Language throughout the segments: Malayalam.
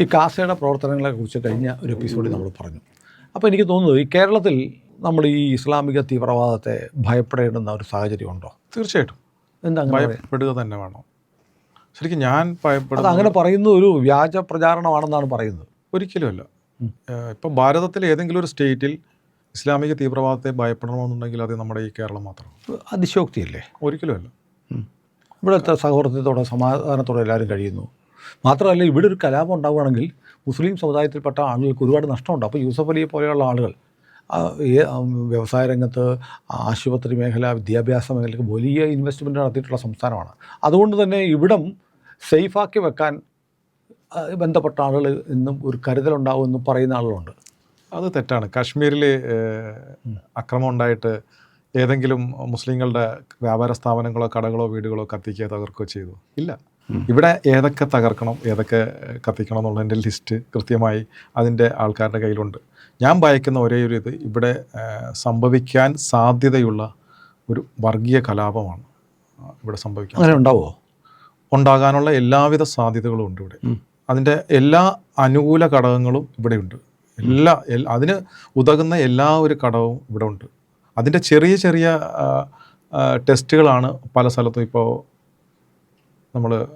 ഈ കാസയുടെ പ്രവർത്തനങ്ങളെ കുറിച്ച് കഴിഞ്ഞ ഒരു എപ്പിസോഡിൽ നമ്മൾ പറഞ്ഞു. അപ്പോൾ എനിക്ക് തോന്നുന്നത് ഈ കേരളത്തിൽ നമ്മൾ ഈ ഇസ്ലാമിക തീവ്രവാദത്തെ ഭയപ്പെടേണ്ടുന്ന ഒരു സാഹചര്യം ഉണ്ടോ? തീർച്ചയായിട്ടും. എന്താ ഭയപ്പെടുക തന്നെ വേണം. ശരിക്കും ഞാൻ ഭയപ്പെടുന്നത് അങ്ങനെ പറയുന്ന ഒരു വ്യാജ പ്രചാരണമാണെന്നാണ് പറയുന്നത്. ഒരിക്കലുമല്ല ഇപ്പം ഭാരതത്തിലെ ഏതെങ്കിലും ഒരു സ്റ്റേറ്റിൽ ഇസ്ലാമിക തീവ്രവാദത്തെ ഭയപ്പെടണമെന്നുണ്ടെങ്കിൽ അത് നമ്മുടെ ഈ കേരളം മാത്രം. അതിശോക്തിയല്ലേ ഒരിക്കലുമല്ല ഇവിടുത്തെ സൗഹൃദത്തോടെ സമാധാനത്തോടെ എല്ലാവരും കഴിയുന്നു. മാത്രമല്ല ഇവിടെ ഒരു കലാപം ഉണ്ടാവുകയാണെങ്കിൽ മുസ്ലിം സമുദായത്തിൽപ്പെട്ട ആളുകൾക്ക് ഒരുപാട് നഷ്ടമുണ്ട്. അപ്പോൾ യൂസഫ് അലിയെ പോലെയുള്ള ആളുകൾ വ്യവസായ രംഗത്ത് ആശുപത്രി മേഖല വിദ്യാഭ്യാസ മേഖലയ്ക്ക് വലിയ ഇൻവെസ്റ്റ്മെന്റ് നടത്തിയിട്ടുള്ള സംസ്ഥാനമാണ്. അതുകൊണ്ട് തന്നെ ഇവിടം സേഫാക്കി വെക്കാൻ ബന്ധപ്പെട്ട ആളുകൾ ഇന്നും ഒരു കരുതലുണ്ടാവുമെന്ന് പറയുന്ന ആളുകളുണ്ട്. അത് തെറ്റാണ്. കാശ്മീരിൽ അക്രമം ഉണ്ടായിട്ട് ഏതെങ്കിലും മുസ്ലിങ്ങളുടെ വ്യാപാര സ്ഥാപനങ്ങളോ കടകളോ വീടുകളോ കത്തിക്കുകയോ തകർക്കുകയോ ചെയ്തു. ഇല്ല. ഇവിടെ ഏതൊക്കെ തകർക്കണം ഏതൊക്കെ കത്തിക്കണം എന്നുള്ളതിന്റെ ലിസ്റ്റ് കൃത്യമായി അതിന്റെ ആൾക്കാരുടെ കയ്യിലുണ്ട്. ഞാൻ ഭയക്കുന്ന ഒരേ ഒരു ഇത് ഇവിടെ സംഭവിക്കാൻ സാധ്യതയുള്ള ഒരു വർഗീയ കലാപമാണ് ഇവിടെ സംഭവിക്കുന്നത് അങ്ങനെ ഉണ്ടാവുമോ ഉണ്ടാകാനുള്ള എല്ലാവിധ സാധ്യതകളും ഉണ്ട് ഇവിടെ. അതിന്റെ എല്ലാ അനുകൂല ഘടകങ്ങളും ഇവിടെയുണ്ട്. എല്ലാ അതിന് ഉതകുന്ന എല്ലാ ഒരു ഘടകവും ഇവിടെ ഉണ്ട്. അതിന്റെ ചെറിയ ചെറിയ ടെസ്റ്റുകളാണ് പല സ്ഥലത്തും ഇപ്പോൾ നമ്മൾ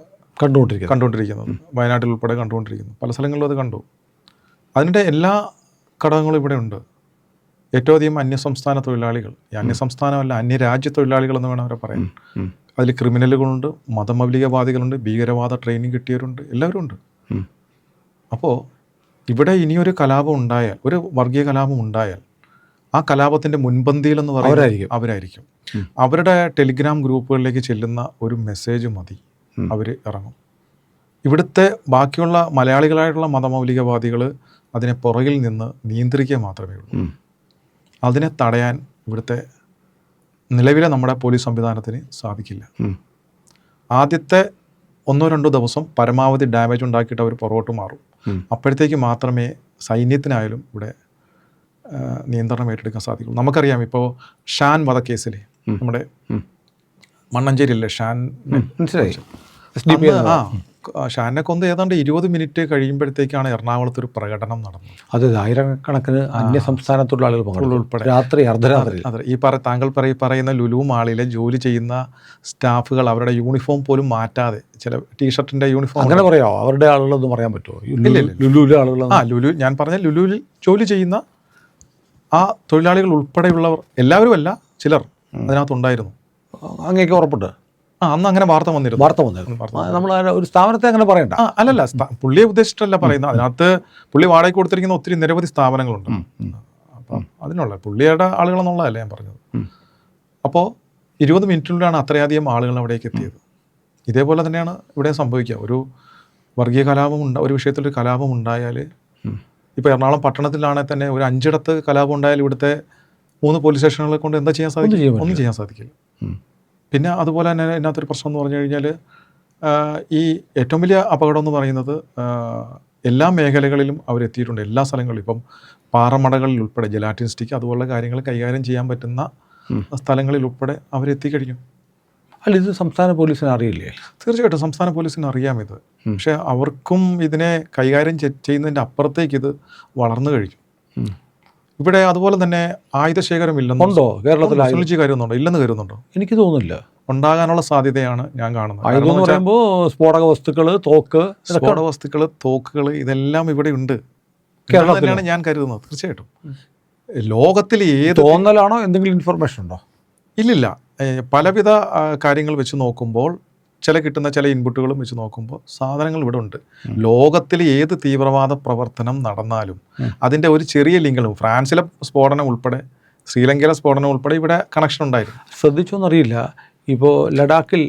കണ്ടുകൊണ്ടിരിക്കുന്നത് കണ്ടുകൊണ്ടിരിക്കുന്നത് വയനാട്ടിൽ ഉൾപ്പെടെ കണ്ടുകൊണ്ടിരിക്കുന്നു. പല സ്ഥലങ്ങളിലും അത് കണ്ടു. അതിന്റെ എല്ലാ ഘടകങ്ങളും ഇവിടെ ഉണ്ട്. ഏറ്റവും അധികം അന്യസംസ്ഥാന തൊഴിലാളികൾ ഈ അന്യസംസ്ഥാനമല്ല അന്യരാജ്യ തൊഴിലാളികൾ എന്ന് വേണം അവരെ പറയാൻ. അതിൽ ക്രിമിനലുകളുണ്ട് മതമൗലികവാദികളുണ്ട് ഭീകരവാദ ട്രെയിനിങ് കിട്ടിയവരുണ്ട് എല്ലാവരും ഉണ്ട്. അപ്പോൾ ഇവിടെ ഇനിയൊരു കലാപം ഉണ്ടായാൽ ഒരു വർഗീയ കലാപം ഉണ്ടായാൽ ആ കലാപത്തിന്റെ മുൻപന്തിയിലെന്ന് പറയുന്നത് അവരായിരിക്കും. അവരായിരിക്കും. അവരുടെ ടെലിഗ്രാം ഗ്രൂപ്പുകളിലേക്ക് ചെല്ലുന്ന ഒരു മെസ്സേജ് മതി. അവർ ഇറങ്ങും. ഇവിടുത്തെ ബാക്കിയുള്ള മലയാളികളായിട്ടുള്ള മതമൗലികവാദികൾ അതിനെ പുറകിൽ നിന്ന് നിയന്ത്രിക്കുക മാത്രമേ ഉള്ളൂ. അതിനെ തടയാൻ ഇവിടുത്തെ നിലവിലെ നമ്മുടെ പോലീസ് സംവിധാനത്തിന് സാധിക്കില്ല. ആദ്യത്തെ ഒന്നോ രണ്ടോ ദിവസം പരമാവധി ഡാമേജ് ഉണ്ടാക്കിയിട്ട് അവർ പുറകോട്ട് മാറും. അപ്പോഴത്തേക്ക് മാത്രമേ സൈന്യത്തിനായാലും ഇവിടെ നിയന്ത്രണം ഏറ്റെടുക്കാൻ സാധിക്കുള്ളൂ. നമുക്കറിയാം ഇപ്പോൾ ഷാൻ വധക്കേസിൽ നമ്മുടെ മണ്ണഞ്ചേരിയല്ലേ ഷാൻ മനസ്സിലായി. ഷാനെ കൊന്ന് ഏതാണ്ട് ഇരുപത് മിനിറ്റ് കഴിയുമ്പോഴത്തേക്കാണ് എറണാകുളത്ത് ഒരു പ്രകടനം നടന്നത്. അതെ ആയിരക്കണക്കിന് അന്യ സംസ്ഥാന തൊഴിലാളികൾ ഉൾപ്പെടെ. രാത്രി അർദ്ധരാത്രി അതെ. ഈ പറ താങ്കൾ പറയ പറയുന്ന ലുലു മാളിലെ ജോലി ചെയ്യുന്ന സ്റ്റാഫുകൾ അവരുടെ യൂണിഫോം പോലും മാറ്റാതെ ചില ടീഷർട്ടിന്റെ യൂണിഫോം അങ്ങനെ പറയാമോ? അവരുടെ ആളുകളൊന്നും പറയാൻ പറ്റുമോ. ലുലുവിലെ ആളുകൾ ആ ലുലു ഞാൻ പറഞ്ഞ ലുലുവിൽ ജോലി ചെയ്യുന്ന ആ തൊഴിലാളികൾ ഉൾപ്പെടെയുള്ളവർ എല്ലാവരും അല്ല ചിലർ അതിനകത്തുണ്ടായിരുന്നു. അങ്ങേക്ക് ഉറപ്പുണ്ട്. ആ അന്ന് അങ്ങനെ വാർത്ത വന്നിരുന്നു. വാർത്ത വന്നിരുന്നു. നമ്മൾ ഒരു സ്ഥാപനത്തെ അങ്ങനെ പറയണ്ട. അല്ലല്ല പുള്ളിയെ ഉദ്ദേശിച്ചിട്ടല്ല പറയുന്നത്. അതിനകത്ത് പുള്ളി വാടകയ്ക്ക് കൊടുത്തിരിക്കുന്ന ഒത്തിരി നിരവധി സ്ഥാപനങ്ങളുണ്ട്. അപ്പം അതിനുള്ള പുള്ളിയുടെ ആളുകളെന്നുള്ളതല്ല ഞാൻ പറഞ്ഞത്. അപ്പോൾ ഇരുപത് മിനിറ്റിനുള്ളിലാണ് അത്രയധികം ആളുകൾ അവിടേക്ക് എത്തിയത്. ഇതേപോലെ തന്നെയാണ് ഇവിടെ സംഭവിക്കുക. ഒരു വർഗീയ കലാപം ഉണ്ട ഒരു വിഷയത്തിൽ ഒരു കലാപം ഉണ്ടായാൽ ഇപ്പോൾ എറണാകുളം പട്ടണത്തിലാണെങ്കിൽ തന്നെ ഒരു അഞ്ചിടത്ത് കലാപം ഉണ്ടായാൽ ഇവിടുത്തെ മൂന്ന് പോലീസ് സ്റ്റേഷനുകളെ കൊണ്ട് എന്താ ചെയ്യാൻ സാധിക്കും? ഒന്നും ചെയ്യാൻ സാധിക്കില്ല. പിന്നെ അതുപോലെ തന്നെ ഇതിനകത്തൊരു പ്രശ്നം എന്ന് പറഞ്ഞു കഴിഞ്ഞാൽ ഈ ഏറ്റവും വലിയ അപകടം എന്ന് പറയുന്നത് എല്ലാ മേഖലകളിലും അവരെത്തിയിട്ടുണ്ട് എല്ലാ സ്ഥലങ്ങളിലും. ഇപ്പം പാറമടകളിൽ ഉൾപ്പെടെ ജലാറ്റിൻസ്റ്റിക്ക് അതുപോലുള്ള കാര്യങ്ങൾ കൈകാര്യം ചെയ്യാൻ പറ്റുന്ന സ്ഥലങ്ങളിൽ ഉൾപ്പെടെ അവരെത്തിക്കഴിഞ്ഞു അല്ല ഇത് സംസ്ഥാന പോലീസിന് അറിയില്ലേ? തീർച്ചയായിട്ടും സംസ്ഥാന പോലീസിന് അറിയാം ഇത്. പക്ഷേ അവർക്കും ഇതിനെ കൈകാര്യം ചെയ്യുന്നതിന്റെ അപ്പുറത്തേക്ക് ഇത് വളർന്നു കഴിഞ്ഞു. ഇവിടെ അതുപോലെ തന്നെ ആയുധശേഖരം ഇല്ലെന്ന് ഉണ്ടോ? കേരളത്തിൽ? സുനിൽജി കരുതുന്നുണ്ടോ? ഇല്ലെന്ന് കരുതുന്നുണ്ടോ? എനിക്ക് തോന്നുന്നില്ല. ഉണ്ടാകാനുള്ള സാധ്യതയാണ് ഞാൻ കാണുന്നത്. ആയുധം എന്ന് പറയുമ്പോൾ സ്ഫോടക വസ്തുക്കൾ തോക്ക് സ്ഫോടക വസ്തുക്കൾ തോക്കുകൾ ഇതെല്ലാം ഇവിടെ ഉണ്ട്. കേരളത്തിലാണ് ഞാൻ കരുതുന്നത് തീർച്ചയായിട്ടും. ലോകത്തിൽ ഏത് തോന്നലാണോ? എന്തെങ്കിലും ഇൻഫർമേഷൻ ഉണ്ടോ? ഇല്ലില്ല. പലവിധ കാര്യങ്ങൾ വെച്ച് നോക്കുമ്പോൾ ചില കിട്ടുന്ന ചില ഇൻപുട്ടുകളും വെച്ച് നോക്കുമ്പോൾ സാധനങ്ങൾ ഇവിടെ ഉണ്ട്. ലോകത്തിൽ ഏത് തീവ്രവാദ പ്രവർത്തനം നടന്നാലും അതിന്റെ ഒരു ചെറിയ ലിങ്കുകളും ഫ്രാൻസിലെ സ്ഫോടനം ഉൾപ്പെടെ ശ്രീലങ്കയിലെ സ്ഫോടനം ഉൾപ്പെടെ ഇവിടെ കണക്ഷൻ ഉണ്ടായിരുന്നു. ശ്രദ്ധിച്ചോന്നറിയില്ല. ഇപ്പോൾ ലഡാക്കിൽ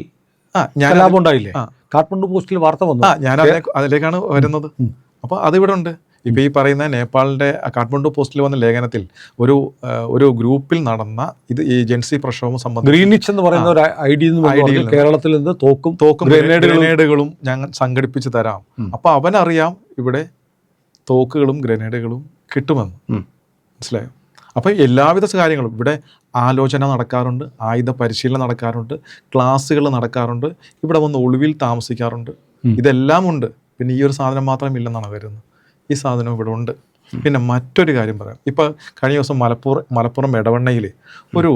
ആ ഞാൻ ഉണ്ടായില്ലേ? കാഠ്മണ്ഡു പോസ്റ്റിൽ വാർത്ത വന്നു. ആ ഞാൻ അതിലേക്കാണ് വരുന്നത്. അപ്പോൾ അതിവിടെ ഉണ്ട്. ഇപ്പോൾ ഈ പറയുന്ന നേപ്പാളിന്റെ കാഠ്മണ്ഡു പോസ്റ്റിൽ വന്ന ലേഖനത്തിൽ ഒരു ഒരു ഗ്രൂപ്പിൽ നടന്ന ഇത് ഈ ജെൻസി പ്രക്ഷോഭം സംബന്ധിച്ച് ഗ്രീനിച്ച് എന്ന് പറയുന്ന ഒരു ഐഡിയ കേരളത്തിൽ നിന്ന് തോക്കും തോക്കും ഗ്രനേഡുകളും ഞങ്ങൾ സംഘടിപ്പിച്ച് തരാം. അപ്പോൾ അവനറിയാം ഇവിടെ തോക്കുകളും ഗ്രനേഡുകളും കിട്ടുമെന്ന്. മനസ്സിലായോ? അപ്പോൾ എല്ലാവിധ കാര്യങ്ങളും ഇവിടെ ആലോചന നടക്കാറുണ്ട് ആയുധ പരിശീലനം നടക്കാറുണ്ട് ക്ലാസ്സുകൾ നടക്കാറുണ്ട് ഇവിടെ വന്ന് ഒളിവിൽ താമസിക്കാറുണ്ട്. ഇതെല്ലാം ഉണ്ട്. പിന്നെ ഈ ഒരു സാധനം മാത്രം ഇല്ലെന്നാണ് കരുതുന്നത് ഈ സാധനം ഇവിടെ ഉണ്ട്. പിന്നെ മറ്റൊരു കാര്യം പറയാം. ഇപ്പോൾ കഴിഞ്ഞ ദിവസം മലപ്പുറം മലപ്പുറം ഇടവണ്ണയിൽ ഒരു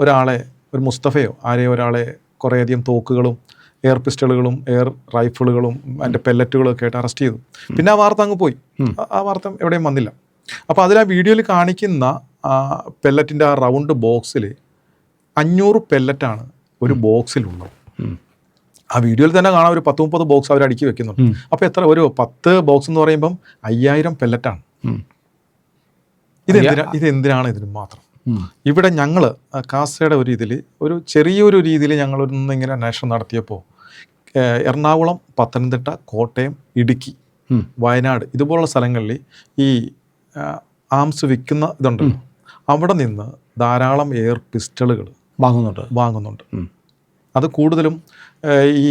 ഒരാളെ ഒരു മുസ്തഫയോ ആരെയോ ഒരാളെ കുറേയധികം തോക്കുകളും എയർ പിസ്റ്റളുകളും എയർ റൈഫിളുകളും അതിന്റെ പെല്ലറ്റുകളും ഒക്കെ ആയിട്ട് അറസ്റ്റ് ചെയ്തു. പിന്നെ ആ വാർത്ത അങ്ങ് പോയി. ആ- ആ വാർത്ത എവിടെയും വന്നില്ല. അപ്പോൾ അതിൽ ആ വീഡിയോയിൽ കാണിക്കുന്ന ആ പെല്ലറ്റിന്റെ ആ റൗണ്ട് ബോക്സിൽ അഞ്ഞൂറ് പെല്ലറ്റാണ് ഒരു ബോക്സിലുള്ളത് ആ വീഡിയോയിൽ തന്നെ കാണാം ഒരു പത്ത് മുപ്പത് ബോക്സ് അവർ അടുക്കി വെക്കുന്നുണ്ട്. അപ്പോൾ എത്ര ഒരു പത്ത് ബോക്സ് എന്ന് പറയുമ്പം അയ്യായിരം പെല്ലറ്റാണ് ഇത് എന്തിനാ ഇത് എന്തിനാണ് ഇതിന് മാത്രം? ഇവിടെ ഞങ്ങൾ കാസയുടെ ഒരു ഇതിൽ ഒരു ചെറിയൊരു രീതിയിൽ ഞങ്ങൾ ഒന്ന് ഇങ്ങനെ അന്വേഷണം നടത്തിയപ്പോൾ എറണാകുളം പത്തനംതിട്ട കോട്ടയം ഇടുക്കി വയനാട് ഇതുപോലുള്ള സ്ഥലങ്ങളിൽ ഈ ആംസ് വിൽക്കുന്ന ഇതുണ്ടല്ലോ. അവിടെ നിന്ന് ധാരാളം എയർ പിസ്റ്റളുകൾ വാങ്ങുന്നുണ്ട്. വാങ്ങുന്നുണ്ട്. അത് കൂടുതലും ഈ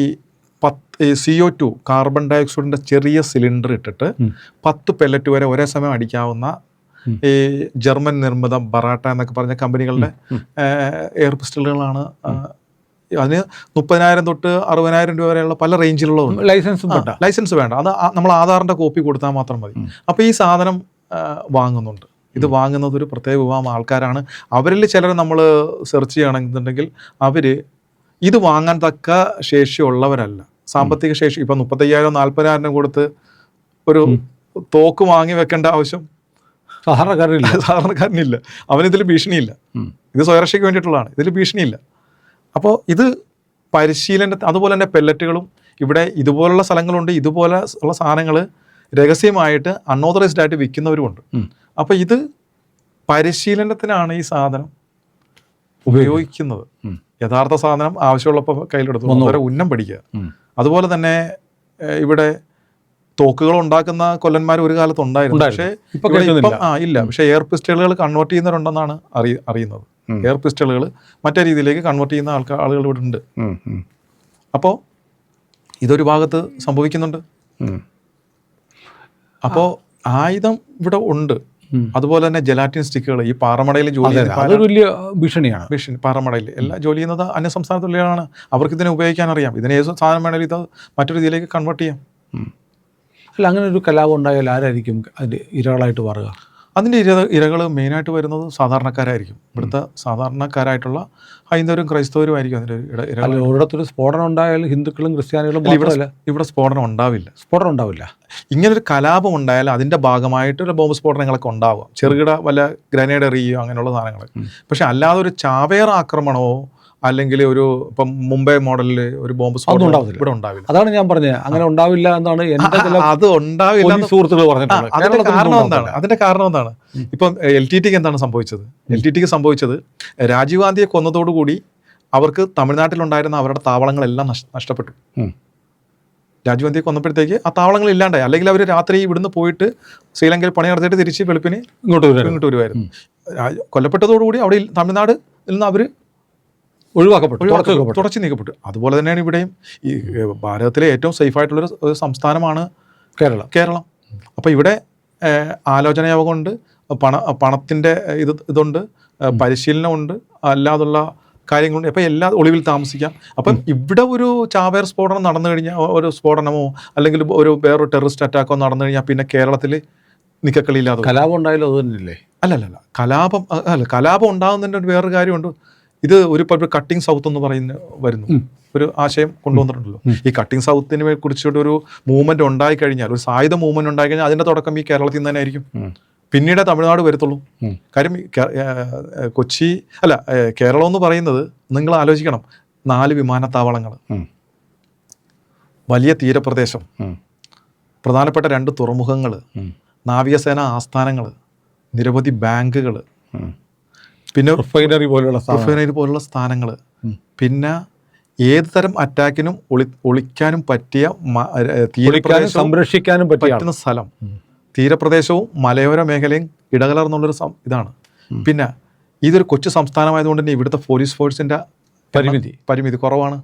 പത്ത് സി ഒ ടു കാർബൺ ഡയോക്സൈഡിന്റെ ചെറിയ സിലിണ്ടർ ഇട്ടിട്ട് പത്ത് പെല്ലറ്റ് വരെ ഒരേ സമയം അടിക്കാവുന്ന ഈ ജർമ്മൻ നിർമ്മിത ബറാട്ട എന്നൊക്കെ പറഞ്ഞ കമ്പനികളുടെ എയർ പിസ്റ്റലുകളാണ് അതിന് മുപ്പതിനായിരം തൊട്ട് അറുപതിനായിരം രൂപ വരെയുള്ള പല റേഞ്ചിലുള്ളതുണ്ട് ലൈസൻസ് വേണ്ട ലൈസൻസ് വേണ്ട. അത് നമ്മൾ ആധാറിന്റെ കോപ്പി കൊടുത്താൽ മാത്രം മതി. അപ്പോൾ ഈ സാധനം വാങ്ങുന്നുണ്ട്. ഇത് വാങ്ങുന്നത് ഒരു പ്രത്യേക വിഭാഗം ആൾക്കാരാണ്. അവരിൽ ചിലർ നമ്മൾ സെർച്ച് ചെയ്യണമെന്നുണ്ടെങ്കിൽ അവർ ഇത് വാങ്ങാൻ തക്ക ശേഷിയുള്ളവരല്ല സാമ്പത്തിക ശേഷി ഇപ്പം മുപ്പത്തയ്യായിരം നാൽപ്പതിനായിരം കൊടുത്ത് ഒരു തോക്ക് വാങ്ങി വെക്കേണ്ട ആവശ്യം സാധാരണക്കാരനില്ല. സാധാരണക്കാരനില്ല. അവനിതിൽ ഭീഷണിയില്ല. ഇത് സ്വയരക്ഷയ്ക്ക് വേണ്ടിയിട്ടുള്ളതാണ്. ഇതിൽ ഭീഷണിയില്ല. അപ്പോൾ ഇത് പരിശീലന അതുപോലെ തന്നെ പെല്ലറ്റുകളും ഇവിടെ ഇതുപോലുള്ള സ്ഥലങ്ങളുണ്ട്. ഇതുപോലെ ഉള്ള സാധനങ്ങൾ രഹസ്യമായിട്ട് അൺഓതറൈസ്ഡ് ആയിട്ട് വിൽക്കുന്നവരുമുണ്ട്. അപ്പോൾ ഇത് പരിശീലനത്തിനാണ് ഈ സാധനം ഉപയോഗിക്കുന്നത്. യഥാർത്ഥ സാധനം ആവശ്യമുള്ളപ്പോൾ കയ്യിലെടുത്തു വളരെ ഉന്നം പഠിക്കുക അതുപോലെ തന്നെ ഇവിടെ തോക്കുകൾ ഉണ്ടാക്കുന്ന കൊല്ലന്മാർ ഒരു കാലത്ത് ഉണ്ടായിരുന്നു. പക്ഷേ ഇപ്പൊ ഇപ്പം ആ ഇല്ല. പക്ഷേ എയർ പിസ്റ്റളുകൾ കൺവേർട്ട് ചെയ്യുന്നവരുണ്ടെന്നാണ് അറി അറിയുന്നത്. എയർ പിസ്റ്റളുകൾ മറ്റേ രീതിയിലേക്ക് കൺവേർട്ട് ചെയ്യുന്ന ആൾക്കാർ ആളുകൾ ഇവിടെ ഉണ്ട്. അപ്പോൾ ഇതൊരു ഭാഗത്ത് സംഭവിക്കുന്നുണ്ട്. അപ്പോൾ ആയുധം ഇവിടെ ഉണ്ട്. അതുപോലെ തന്നെ ജലാറ്റിൻ സ്റ്റിക്കുകൾ ഈ പാറമടയിൽ ജോലി വലിയ ഭീഷണിയാണ്. ഭീഷണി പാറമടയിൽ. എല്ലാ ജോലി ചെയ്യുന്നത് അന്യ സംസ്ഥാന തൊഴിലാളികളാണ്. അവർക്ക് ഇതിനെ ഉപയോഗിക്കാൻ അറിയാം. ഇതിനെ ഏത് സാധനം വേണമെങ്കിലും ഇത് മറ്റൊരു രീതിയിലേക്ക് കൺവേർട്ട് ചെയ്യാം. അല്ല അങ്ങനെ ഒരു കലാപം ഉണ്ടായാൽ ആരായിരിക്കും അതിന്റെ ഇരകളായിട്ട് മാറുക? അതിന്റെ ഇര ഇരകൾ മെയിനായിട്ട് വരുന്നത് സാധാരണക്കാരായിരിക്കും. ഇവിടുത്തെ സാധാരണക്കാരായിട്ടുള്ള ഹൈന്ദവരും ക്രൈസ്തവരും ആയിരിക്കും അതിന്റെ ഇര ഇടത്തൊരു ഒരിടത്തൊരു സ്ഫോടനം ഉണ്ടായാലും ഹിന്ദുക്കളും ക്രിസ്ത്യാനികളും ഇവിടെ ഇവിടെ സ്ഫോടനം ഉണ്ടാവില്ല. സ്ഫോടനം ഉണ്ടാവില്ല. ഇങ്ങനൊരു കലാപം ഉണ്ടായാൽ അതിന്റെ ഭാഗമായിട്ട് ബോംബ് സ്ഫോടനങ്ങളൊക്കെ ഉണ്ടാവാം. ചെറുകിട വല്ല ഗ്രനേഡ് എറിയുകയോ അങ്ങനെയുള്ള സാധനങ്ങൾ. പക്ഷെ അല്ലാതെ ഒരു ചാവേർ ആക്രമണമോ അല്ലെങ്കിൽ ഒരു ഇപ്പം മുംബൈ മോഡലിൽ ഒരു ബോംബ് സ്ഫോടനം ഇവിടെ ഉണ്ടാവില്ല. അതാണ് ഞാൻ പറഞ്ഞത്. അങ്ങനെ ഉണ്ടാവില്ല എന്നാണ് അത് ഉണ്ടാവില്ല സുഹൃത്തുക്കൾ പറഞ്ഞിട്ടുണ്ട് പറഞ്ഞിട്ടുള്ളത് അതിന്റെ കാരണം എന്താണ്? അതിന്റെ കാരണം എന്താണ്? ഇപ്പം എൽ ടി ടിക്ക് എന്താണ് സംഭവിച്ചത്? എൽ ടി ടിക്ക് സംഭവിച്ചത് രാജീവ് ഗാന്ധിയെ കൊന്നതോടുകൂടി അവർക്ക് തമിഴ്നാട്ടിലുണ്ടായിരുന്ന അവരുടെ താവളങ്ങളെല്ലാം നഷ്- നഷ്ടപ്പെട്ടു. രാജീവ് ഗാന്ധിയെ കൊന്നപ്പോഴത്തേക്ക് ആ താവളങ്ങൾ ഇല്ലാണ്ടായി. അല്ലെങ്കിൽ അവർ രാത്രി ഇവിടുന്ന് പോയിട്ട് ശ്രീലങ്കയിൽ പണി നടത്തിയിട്ട് തിരിച്ച് വെളുപ്പിന് ഇങ്ങോട്ട് ഇങ്ങോട്ട് വരുമായിരുന്നു കൊല്ലപ്പെട്ടതോടുകൂടി അവിടെ തമിഴ്നാട് നിന്ന് അവർ ഒഴിവാക്കപ്പെട്ടു തുടച്ചു നീക്കപ്പെട്ടു. അതുപോലെ തന്നെയാണ് ഇവിടെയും ഈ ഭാരതത്തിലെ ഏറ്റവും സേഫ് ആയിട്ടുള്ളൊരു ഒരു സംസ്ഥാനമാണ് കേരളം. കേരളം. അപ്പോൾ ഇവിടെ ആലോചനയോഗമുണ്ട് പണ പണത്തിന്റെ ഇത് ഇതുണ്ട് പരിശീലനമുണ്ട് അല്ലാതുള്ള കാര്യങ്ങളുണ്ട്. അപ്പോൾ എല്ലാ ഒളിവിൽ താമസിക്കാം. അപ്പം ഇവിടെ ഒരു ചാവേർ സ്ഫോടനം നടന്നു കഴിഞ്ഞാൽ ഒരു സ്ഫോടനമോ അല്ലെങ്കിൽ ഒരു വേറൊരു ടെററിസ്റ്റ് അറ്റാക്കോ നടന്നു കഴിഞ്ഞാൽ പിന്നെ കേരളത്തിൽ നിക്കക്കളിയില്ലാതെ. കലാപം ഉണ്ടായാലും അത് തന്നെയല്ലേ? അല്ലല്ല കലാപം അല്ല കലാപം ഉണ്ടാകുന്നതിന്റെ ഒരു വേറൊരു കാര്യമുണ്ട്. ഇത് ഒരു കട്ടിംഗ് സൗത്ത് എന്ന് പറയുന്ന വരുന്നു. ഒരു ആശയം കൊണ്ടുവന്നിട്ടുണ്ടല്ലോ. ഈ കട്ടിംഗ് സൗത്തിനെ കുറിച്ചിട്ട് ഒരു മൂവ്മെന്റ് ഉണ്ടായി കഴിഞ്ഞാൽ ഒരു സായുധ മൂവ്മെന്റ് ഉണ്ടായി കഴിഞ്ഞാൽ അതിന്റെ തുടക്കം ഈ കേരളത്തിൽ നിന്ന് തന്നെ ആയിരിക്കും പിന്നീട് തമിഴ്നാട് വരത്തുള്ളൂ. കാര്യം കൊച്ചി അല്ല കേരളം എന്ന് പറയുന്നത് നിങ്ങൾ ആലോചിക്കണം. നാല് വിമാനത്താവളങ്ങൾ വലിയ തീരപ്രദേശം. പ്രധാനപ്പെട്ട രണ്ട് തുറമുഖങ്ങൾ നാവികസേന ആസ്ഥാനങ്ങൾ നിരവധി ബാങ്കുകൾ. പിന്നെ റിഫൈനറി റിഫൈനറി പോലുള്ള സ്ഥാനങ്ങൾ പിന്നെ ഏത് തരം അറ്റാക്കിനും ഒളി ഒളിക്കാനും പറ്റിയ സംരക്ഷിക്കാനും പറ്റുന്ന സ്ഥലം. തീരപ്രദേശവും മലയോര മേഖലയും ഇടകലർന്നുള്ളൊരു ഇതാണ്. പിന്നെ ഇതൊരു കൊച്ചു സംസ്ഥാനമായതുകൊണ്ട് തന്നെ ഇവിടുത്തെ പോലീസ് ഫോഴ്സിന്റെ പരിമിതി. പരിമിതി കുറവാണ്.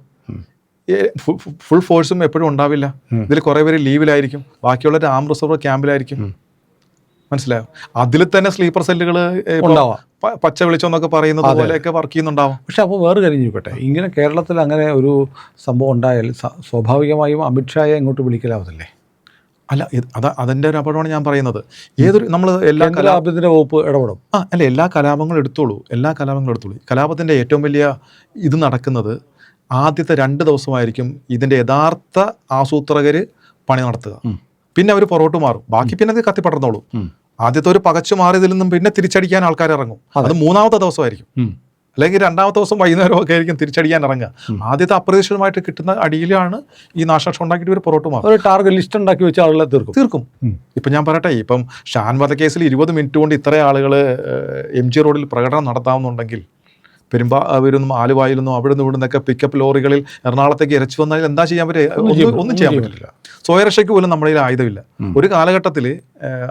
ഫുൾ ഫോഴ്സും എപ്പോഴും ഉണ്ടാവില്ല. ഇതിൽ കുറേ പേര് ലീവിലായിരിക്കും. ബാക്കിയുള്ളവർ ആം റിസർവ് ക്യാമ്പിലായിരിക്കും. മനസ്സിലായോ? അതിൽ തന്നെ സ്ലീപ്പർ സെല്ലുകൾ ഉണ്ടാവാം. പച്ച വെളിച്ചം എന്നൊക്കെ പറയുന്നത് പോലെയൊക്കെ വർക്ക് ചെയ്യുന്നുണ്ടാവും. പക്ഷെ അപ്പോൾ വേറെ കാര്യം ചോദിക്കട്ടെ. ഇങ്ങനെ കേരളത്തിൽ അങ്ങനെ ഒരു സംഭവം ഉണ്ടായാൽ സ്വാഭാവികമായും അമിത്ഷായെ ഇങ്ങോട്ട് വിളിക്കലാവത്തില്ലേ? അല്ല അത് അതാ അതിന്റെ ഒരു അപകടമാണ് ഞാൻ പറയുന്നത്. ഏതൊരു നമ്മൾ എല്ലാ കലാപത്തിന്റെ വകുപ്പ് ഇടപെടും. ആ അല്ല എല്ലാ കലാപങ്ങളും എടുത്തോളൂ. എല്ലാ കലാപങ്ങളും എടുത്തോളൂ. കലാപത്തിന്റെ ഏറ്റവും വലിയ ഇത് നടക്കുന്നത് ആദ്യത്തെ രണ്ട് ദിവസമായിരിക്കും ഇതിന്റെ യഥാർത്ഥ ആസൂത്രകർ പണി നടത്തുക. പിന്നെ അവർ പുറകോട്ട് മാറും. ബാക്കി പിന്നെ അത് കത്തിപ്പടർന്നോളൂ. ആദ്യത്തെ ഒരു പകച്ചു മാറിയതിൽ നിന്നും പിന്നെ തിരിച്ചടിക്കാൻ ആൾക്കാർ ഇറങ്ങും. അത്. മൂന്നാമത്തെ ദിവസമായിരിക്കും. അല്ലെങ്കിൽ രണ്ടാമത്തെ ദിവസം വൈകുന്നേരം ഒക്കെ ആയിരിക്കും തിരിച്ചടിക്കാൻ ഇറങ്ങുക. ആദ്യത്തെ അപ്രതീക്ഷിതമായിട്ട് കിട്ടുന്ന അടിയിലാണ് ഈ നാശനഷ്ടം ഉണ്ടാക്കിയിട്ട് ഒരു പുറത്തു മാറും ഒരു ടാർഗറ്റ് ലിസ്റ്റ് ഉണ്ടാക്കി വെച്ച ആളുകളെ തീർക്കും. തീർക്കും. ഇപ്പം ഞാൻ പറയട്ടെ ഇപ്പം ഷാൻ വധക്കേസിൽ ഇരുപത് മിനിറ്റ് കൊണ്ട് ഇത്ര ആളുകൾ എം ജി റോഡിൽ പ്രകടനം നടത്താമെന്നുണ്ടെങ്കിൽ പെരുമ്പാവൂരിൽ ആലുവായിലൊന്നും അവിടെ നിന്ന് ഇവിടെ നിന്നൊക്കെ പിക്കപ്പ് ലോറികളിൽ എറണാകുളത്തേക്ക് ഇരച്ചു വന്നാൽ എന്താ ചെയ്യാൻ പറ്റുക? ഒന്നും ചെയ്യാൻ- പറ്റില്ല. സ്വയരക്ഷയ്ക്ക് പോലും നമ്മുടെ കയ്യിൽ ആയുധമില്ല. ഒരു കാലഘട്ടത്തിൽ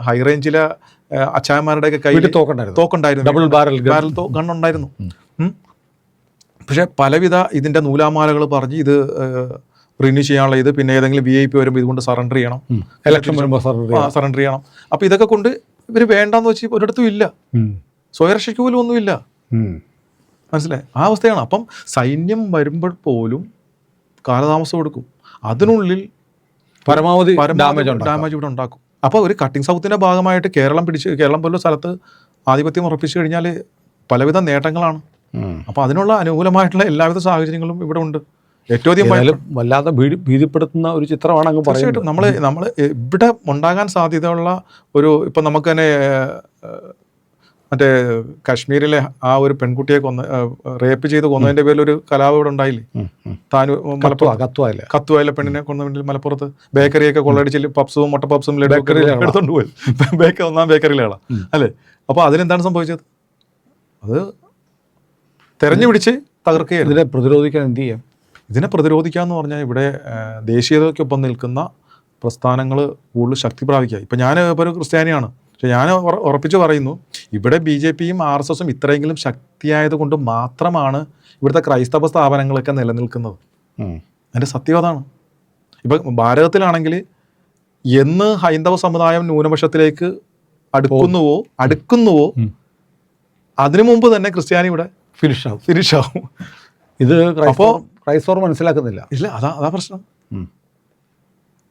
ഹൈറേഞ്ചിലെ അച്ചായന്മാരുടെ അച്ചായന്മാരുടെയൊക്കെ കയ്യിൽ തോക്കുണ്ടായിരുന്നു. ഡബിൾ ബാരൽ ബാരൽ ഗണ്ണുണ്ടായിരുന്നു. പക്ഷേ പലവിധ ഇതിന്റെ നൂലാമാലകൾ പറഞ്ഞ് ഇത് റിന്യൂ ചെയ്യാനുള്ള ഇത് പിന്നെ ഏതെങ്കിലും വി ഐ പി വരുമ്പോൾ ഇതുകൊണ്ട് സറണ്ടർ ചെയ്യണം. ഇലക്ഷൻ വരുമ്പോൾ സറണ്ടർ ചെയ്യണം. അപ്പോൾ ഇതൊക്കെ കൊണ്ട് ഇവർ വേണ്ടെന്ന് വെച്ച് ഒരിടത്തും ഇല്ല. സ്വയരക്ഷയ്ക്ക് പോലും ഒന്നുമില്ല. മനസ്സിലായി? ആ അവസ്ഥയാണ്. അപ്പം സൈന്യം വരുമ്പോൾ പോലും കാലതാമസം കൊടുക്കും അതിനുള്ളിൽ പരമാവധി ഡാമേജ് ഡാമേജ് ഇവിടെ ഉണ്ടാക്കും. അപ്പോൾ ഒരു കട്ടിംഗ് സൗത്തിന്റെ ഭാഗമായിട്ട് കേരളം പിടിച്ച് കേരളം പോലുള്ള സ്ഥലത്ത് ആധിപത്യം ഉറപ്പിച്ചു കഴിഞ്ഞാൽ പലവിധ നേട്ടങ്ങളാണ്. അപ്പം അപ്പോൾ അതിനുള്ള അനുകൂലമായിട്ടുള്ള എല്ലാവിധ സാഹചര്യങ്ങളും ഇവിടെ ഉണ്ട്. ഏറ്റവും അധികം വല്ലാതെ ഭീതി ഭീതിപ്പെടുത്തുന്ന ഒരു ചിത്രമാണ് അങ്ങ് പറയുന്നത്. തീർച്ചയായിട്ടും. നമ്മൾ നമ്മൾ ഇവിടെ ഉണ്ടാകാൻ സാധ്യതയുള്ള ഒരു ഇപ്പം നമുക്ക് തന്നെ മറ്റേ കാശ്മീരിലെ ആ ഒരു പെൺകുട്ടിയെ കൊന്ന റേപ്പ് ചെയ്ത് കൊന്നതിന്റെ പേരിൽ ഒരു കലാപം ഇവിടെ ഉണ്ടായില്ലേ. താനു മലപ്പുറം കത്തുവായില്ല കത്തുവായിലെ പെണ്ണിനെ കൊന്ന വേണ്ടി മലപ്പുറത്ത് ബേക്കറിയൊക്കെ കൊള്ളടിച്ചില്ല പപ്സും മുട്ട പപ്സും. എടുത്തോണ്ട് പോയി. ബേക്കർ ഒന്നാം ബേക്കറിയിലാണ് അല്ലെ? അപ്പോൾ അതിനെന്താണ് സംഭവിച്ചത്? അത് തെരഞ്ഞു പിടിച്ച് തകർക്കുകയാണ് ഇതിനെ പ്രതിരോധിക്കാൻ എന്ത് ചെയ്യാം? ഇതിനെ പ്രതിരോധിക്കുക എന്ന് പറഞ്ഞാൽ ഇവിടെ ദേശീയതയ്ക്കൊപ്പം നിൽക്കുന്ന പ്രസ്ഥാനങ്ങൾ കൂടുതൽ ശക്തി പ്രാപിക്കുക. ഇപ്പം ഞാൻ ഇപ്പോൾ ഒരു ക്രിസ്ത്യാനിയാണ്. പക്ഷെ ഞാൻ ഉറ- ഉറപ്പിച്ച് പറയുന്നു ഇവിടെ ബി ജെ പിയും ആർ എസ് എസും ഇത്രയെങ്കിലും ശക്തിയായത് കൊണ്ട് മാത്രമാണ് ഇവിടുത്തെ ക്രൈസ്തവ സ്ഥാപനങ്ങളൊക്കെ നിലനിൽക്കുന്നത്. അതിന്റെ സത്യം അതാണ്. ഇപ്പം ഭാരതത്തിലാണെങ്കിൽ എന്ന് ഹൈന്ദവ സമുദായം ന്യൂനപക്ഷത്തിലേക്ക് അടുക്കുന്നുവോ അടുക്കുന്നുവോ അതിനു മുമ്പ് തന്നെ ക്രിസ്ത്യാനി ഇവിടെ ഫിനിഷ് ആവും ഫിനിഷ് ആവും ഇത് അപ്പോൾ ക്രൈസ്തവർ മനസ്സിലാക്കുന്നില്ല. ഇല്ല അതാ അതാ പ്രശ്നം.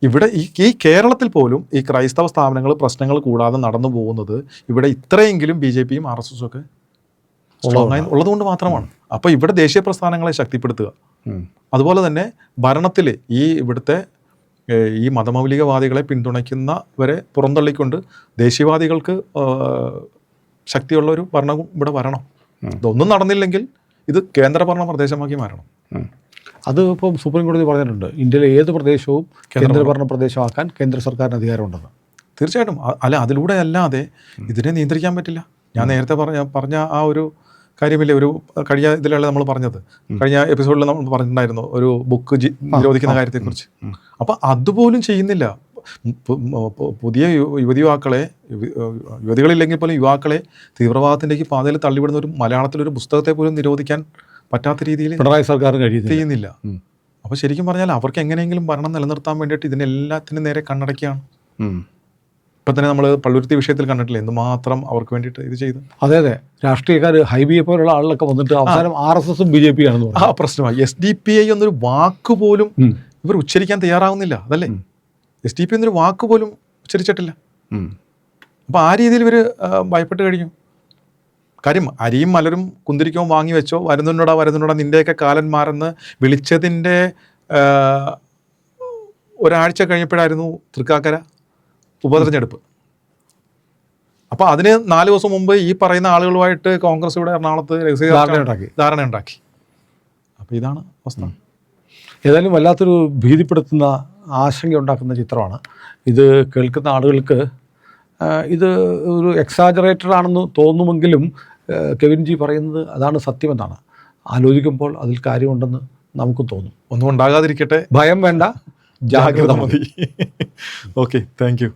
ഇവിടെ ഈ ഈ കേരളത്തിൽ പോലും ഈ ക്രൈസ്തവ സ്ഥാപനങ്ങൾ പ്രശ്നങ്ങൾ കൂടാതെ നടന്നു പോകുന്നത് ഇവിടെ ഇത്രയെങ്കിലും ബി ജെ പിയും ആർ എസ് എസും ഒക്കെ ഉള്ളതുകൊണ്ട് മാത്രമാണ്. അപ്പോൾ ഇവിടെ ദേശീയ പ്രസ്ഥാനങ്ങളെ ശക്തിപ്പെടുത്തുക. അതുപോലെ തന്നെ ഭരണത്തിൽ ഈ ഇവിടുത്തെ ഈ മതമൗലികവാദികളെ പിന്തുണയ്ക്കുന്നവരെ പുറന്തള്ളിക്കൊണ്ട് ദേശീയവാദികൾക്ക് ശക്തിയുള്ള ഒരു ഭരണം ഇവിടെ വരണം. ഇതൊന്നും നടന്നില്ലെങ്കിൽ ഇത് കേന്ദ്രഭരണ പ്രദേശമാക്കി മാറണം. അത് ഇപ്പം സുപ്രീം കോടതി പറഞ്ഞിട്ടുണ്ട് ഇന്ത്യയിലെ ഏത് പ്രദേശവും കേന്ദ്രഭരണ പ്രദേശമാക്കാൻ കേന്ദ്ര സർക്കാരിന് അധികാരമുണ്ടെന്ന്. തീർച്ചയായിട്ടും. അല്ല അതിലൂടെ അല്ലാതെ ഇതിനെ നിയന്ത്രിക്കാൻ പറ്റില്ല. ഞാൻ നേരത്തെ പറഞ്ഞ പറഞ്ഞ ആ ഒരു കാര്യമില്ലേ ഒരു കഴിഞ്ഞ ഇതിലല്ല നമ്മൾ പറഞ്ഞത്. കഴിഞ്ഞ എപ്പിസോഡിൽ നമ്മൾ പറഞ്ഞിട്ടുണ്ടായിരുന്നു ഒരു ബുക്ക് നിരോധിക്കുന്ന കാര്യത്തെക്കുറിച്ച്. അപ്പോൾ അതുപോലും ചെയ്യുന്നില്ല. പുതിയ യുവതി യുവാക്കളെ യുവതികളില്ലെങ്കിൽ പോലും യുവാക്കളെ തീവ്രവാദത്തിലേക്ക് പാതയിൽ തള്ളിവിടുന്ന ഒരു മലയാളത്തിലൊരു പുസ്തകത്തെ പോലും നിരോധിക്കാൻ പറ്റാത്ത രീതിയിൽ പിണറായി സർക്കാർ കഴിയുന്നില്ല. ചെയ്യുന്നില്ല. അപ്പൊ അപ്പോൾ ശരിക്കും പറഞ്ഞാൽ അവർക്ക് എങ്ങനെയെങ്കിലും ഭരണം നിലനിർത്താൻ വേണ്ടിയിട്ട് ഇതിനെല്ലാത്തിനും നേരെ കണ്ണടക്കുകയാണ് ഇപ്പം തന്നെ നമ്മൾ പള്ളുരുത്തി വിഷയത്തിൽ കണ്ടിട്ടില്ലേ? എന്തുമാത്രം അവർക്ക് വേണ്ടിയിട്ട് ഇത് ചെയ്തു. അതെ അതെ. രാഷ്ട്രീയക്കാർ ഹൈബിയെ പോലുള്ള ആളുകളൊക്കെ വന്നിട്ട് അവസാനം ആർ എസ് എസും ബി ജെ പി ആണെന്ന് ആ പ്രശ്നമായി. എസ് ഡി പി ഐ എന്നൊരു വാക്ക് പോലും ഇവർ ഉച്ചരിക്കാൻ തയ്യാറാവുന്നില്ല. അതല്ലേ? എസ് ഡി പി എന്നൊരു വാക്ക് പോലും ഉച്ചരിച്ചിട്ടില്ല. അപ്പോൾ ആ രീതിയിൽ ഇവർ ഭയപ്പെട്ട് കഴിഞ്ഞു. കാര്യം അരിയും മലരും കുന്തിരിക്കവും വാങ്ങി വെച്ചോ വരുന്നുണ്ടോടാ വരുന്നുണ്ടോടാ നിന്റെയൊക്കെ കാലൻ മാറെന്ന് വിളിച്ചതിന്റെ ഒരാഴ്ച കഴിഞ്ഞപ്പോഴായിരുന്നു തൃക്കാക്കര ഉപതെരഞ്ഞെടുപ്പ്. അപ്പോൾ അതിന് നാല് ദിവസം മുമ്പ് ഈ പറയുന്ന ആളുകളുമായിട്ട് കോൺഗ്രസ് ഇവിടെ എറണാകുളത്ത് രഹസ്യ ധാരണ ഉണ്ടാക്കി. അപ്പോൾ ഇതാണ് അവസ്ഥ. ഏതായാലും വല്ലാത്തൊരു ഭീതിപ്പെടുത്തുന്ന ആശങ്ക ഉണ്ടാക്കുന്ന ചിത്രമാണ്. ഇത് കേൾക്കുന്ന ആളുകൾക്ക് ഇത് ഒരു എക്സാജറേറ്റഡ് ആണെന്ന് തോന്നുമെങ്കിലും കെവിൻ ജി പറയുന്നത് അതാണ് സത്യമെന്നാണ് ആലോചിക്കുമ്പോൾ അതിൽ കാര്യമുണ്ടെന്ന് നമുക്ക് തോന്നും. ഒന്നും ഉണ്ടാകാതിരിക്കട്ടെ. ഭയം വേണ്ട ജാഗ്രത മതി. Okay thank you